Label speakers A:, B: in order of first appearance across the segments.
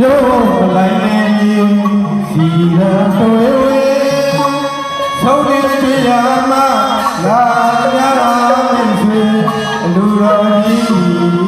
A: မြို့လိုက်နေကြီးစီရတွေ့ဝေဆုံးနေတရားမလာကြရမင်းဆွေလူတော်ကြီး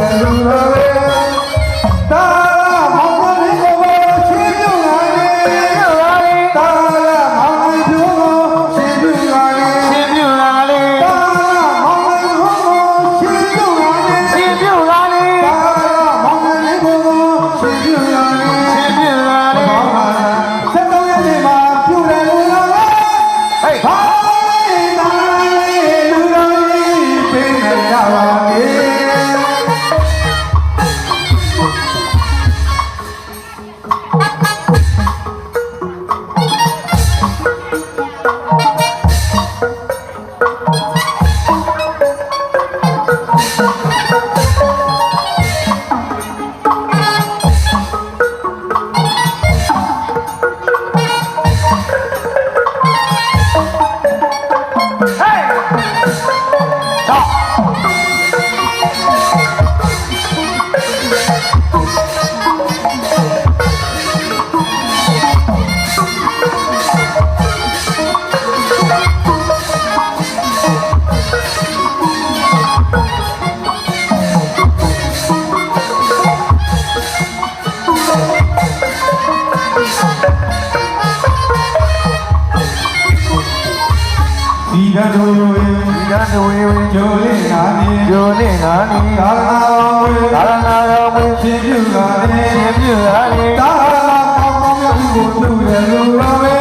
A: Stop! ကျိုလင်းငါနီကျိုလင်းငါနီသာ
B: ရနာ
A: တော်ဝေသာ
B: ရနာ
A: တော်ဝေရှင်ပြုငါနီ
B: ရှင်ပြု
A: ငါနီသာရနာကောင်း
B: ကောင်း
A: မြတ်ကိုသူ့ရဲ့လူတော်ဝေ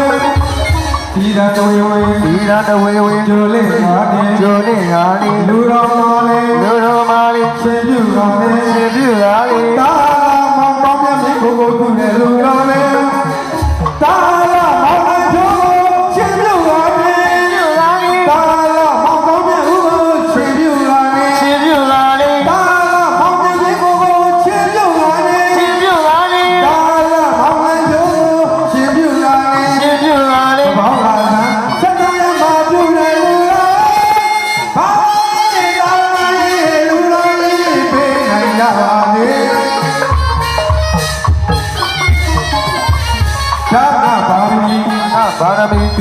B: ဒီရတဝေ
A: ဝေဒီရတဝေ
B: ဝေ
A: ကျိုလင်း
B: ငါ
A: နီကျိုလင်းငါနီ
B: လူ
A: တော်မာလေး
B: လူ
A: တော်မာလေး
B: ရှင်ပြု
A: ငါနီ
B: ရှင်ပြု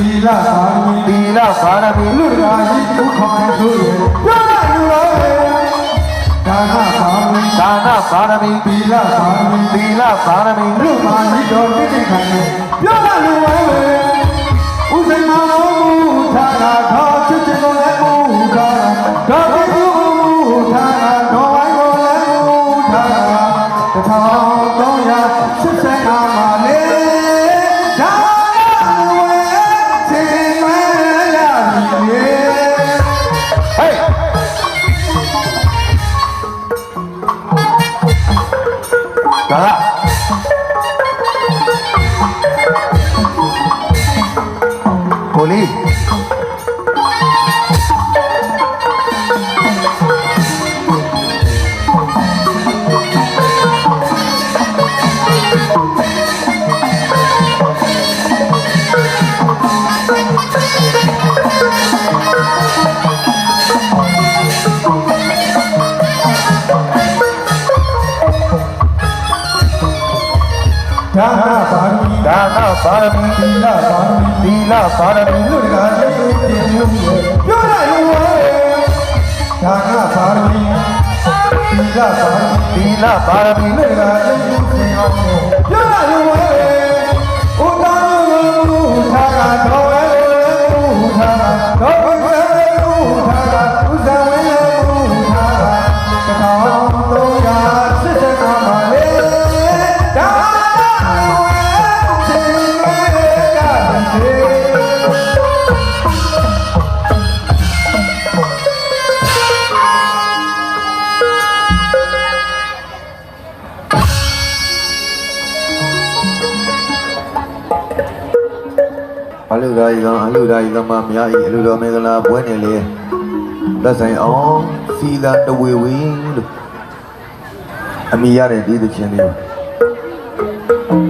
A: တီလပါရမီသီလပါရမီ
B: လူရာ
A: ဟိဒုက္ခမဆိုးရေယောဂလူရောရေဒါနပါရမီ
B: ဒါနပါရမီ
A: သီလပါရမီ
B: သီလပါရမီ
A: လူမာဟိတော်တိတိခံရေယောဂလူရောရေဥစိမ္မာမောမူထာရာထောချစ်ချင်
B: ကု
A: န်လည်းမူ
B: ထာရာ
A: ဒါတိ ဒါကိုလေး பாரமி லீலா பாரமி லீலா பாரமி துர்கா நாகா பாரமி லீலா பாரமி லீலா பாரமி துர்கா யோரா யோரா உதாரு உதாரு
B: အလူရာဤကအလူရာဤကမမြာဤအလူတော်မင်္ဂလာပွဲနေလေလက်ဆိုင်အောင်စီလာတဝေဝင်းလို့အမိရတဲ့ဒီသချင်းလေး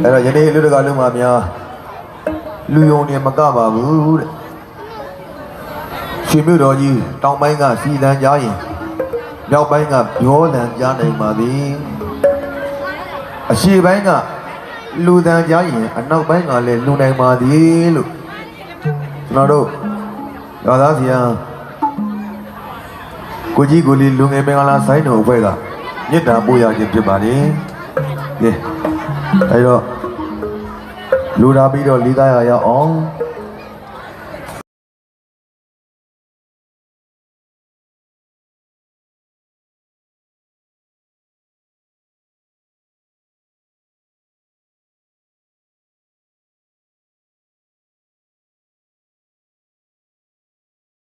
B: အဲ့တော့ယနေ့လူတကာလုံးမများလူယုံနေမကပါဘူးတဲ့ရှင်မြို့တော်ကြီးတောင်ပိုင်းကစီလန်ကြားရင်မြောက်ပိုင်းကပြောလန်ကြားနိုင်ပါသည်အရှေ့ပိုင်းကလူတန်ကြားရင်အနောက်ပိုင်းကလည်းလူနိုင်ပါသည်လို့ ကျွန်တော်တို့ရောသားစီယံကိုကြီးကိုလေးလူငယ်မင်္ဂလာဆိုင်တော်အဖွဲ့ကမြစ်တာပို့ရခြင်းဖြစ်ပါတယ်။ကဲအဲတော့လူလာပြီးတော့လေးသားရရအောင်